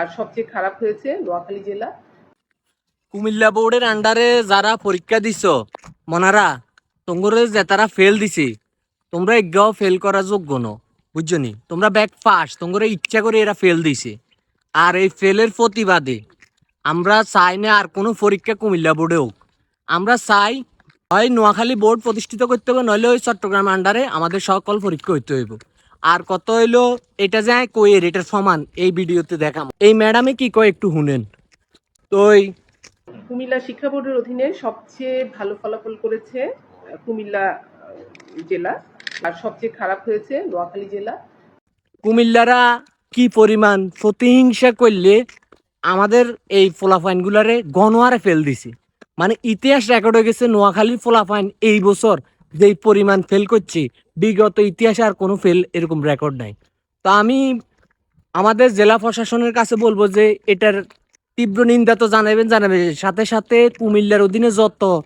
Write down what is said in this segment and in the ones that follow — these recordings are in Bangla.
আর সবচেয়ে খারাপ হয়েছে নোয়াখালী জেলা। কুমিল্লা বোর্ডের আন্ডারে যারা পরীক্ষা দিছ, মনারা তোমরা যে তারা ফেল দিছে, তোমরা এগাও ফেল করা যোগ্য ন বুঝছ নি? তোমরা ব্যাক পাস তোমরা ইচ্ছা করে এরা ফেল দিছে। আর এই ফেলের প্রতিবাদে আমরা চাই না আর কোনো পরীক্ষা কুমিল্লা বোর্ডে হোক। আমরা চাই হয় নোয়াখালী বোর্ড প্রতিষ্ঠিত করতে হবে, নইলে ওই চট্টগ্রাম আন্ডারে আমাদের সকল পরীক্ষা হইতে হইব। আর কত হইল এটা যে কইয়ের এটার সমান এই ভিডিওতে দেখাম। এই ম্যাডামে কি কয় একটু শুনেন। তো ওই কুমিল্লা শিক্ষা বোর্ডের অধীনে সবচেয়ে ভালো ফলাফল করেছে কুমিল্লা জেলা। আর সবচেয়ে খারাপ হয়েছে নোয়াখালী জেলা। কুমিল্লারা কি পরিমাণ প্রতিহিংসা করলে আমাদের এই ফোলাফাইনগুলারে গণহারে ফেল দিছে। মানে ইতিহাস রেকর্ড হয়ে গেছে নোয়াখালীর ফোলাফাইন এই বছর যেই পরিমাণ ফেল করছি বিগত ইতিহাসে আর কোনো ফেল এরকম রেকর্ড নাই। তো আমি আমাদের জেলা প্রশাসনের কাছে বলব যে এটার তীব্র নিন্দা তো জানাবেন জানাবেন সাথে সাথে কুমিল্লার অধীনে যত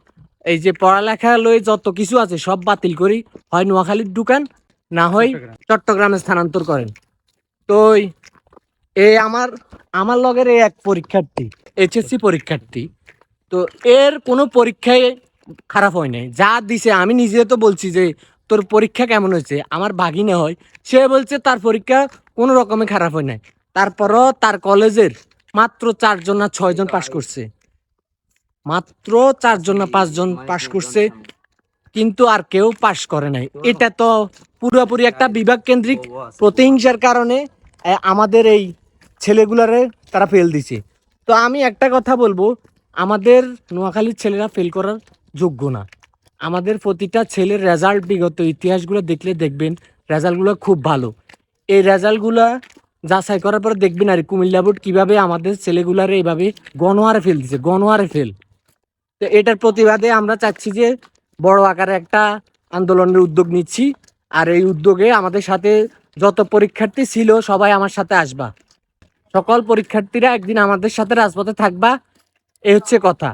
এই যে পড়ালেখা লয়ে যত কিছু আছে সব বাতিল করি। হয় নোয়াখালীর দোকান না হয় চট্টগ্রামে। স্থানান্তর করেন। তো এই- এই আমার আমার লগের এই এক পরীক্ষার্থী এইচএসসি পরীক্ষার্থী। তো এর কোনো পরীক্ষায় খারাপ হয় নাই। যা দিছে, আমি নিজে তো বলছি যে, তোর পরীক্ষা কেমন হয়েছে? আমার ভাগিনে হয়, সে বলছে, তার পরীক্ষা কোনো রকমে খারাপ হয় নাই। তারপরও তার কলেজের মাত্র চারজন না ছয়জন পাশ করছে। মাত্র চারজন না পাঁচজন পাশ করছে, কিন্তু আর কেউ পাশ করে নাই। এটা তো পুরোপুরি একটা বিভাগ কেন্দ্রিক প্রতিহিংসার কারণে আমাদের এই ছেলেগুলারে তারা ফেল দিছে। তো আমি একটা কথা বলব, আমাদের নোয়াখালীর ছেলেরা ফেল করার যোগ্য না। আমাদের প্রতিটা ছেলের রেজাল্ট বিগত ইতিহাসগুলো দেখলে দেখবেন রেজাল্টগুলো খুব ভালো। এই রেজাল্টগুলো যাচাই করার পরে দেখবেন আর কুমিল্লা বোর্ড কীভাবে আমাদের ছেলেগুলারে এইভাবে গণহারে ফেল দিছে, গণহারে ফেল। তো এটার প্রতিবাদে আমরা চাচ্ছি যে বড় আকারে একটা আন্দোলনের উদ্যোগ নিচ্ছি। আর এই উদ্যোগে আমাদের সাথে যত পরীক্ষার্থী ছিল সবাই আমার সাথে আসবা। সকল পরীক্ষার্থীরা একদিন আমাদের সাথে রাজপথে থাকবা এই হচ্ছে কথা।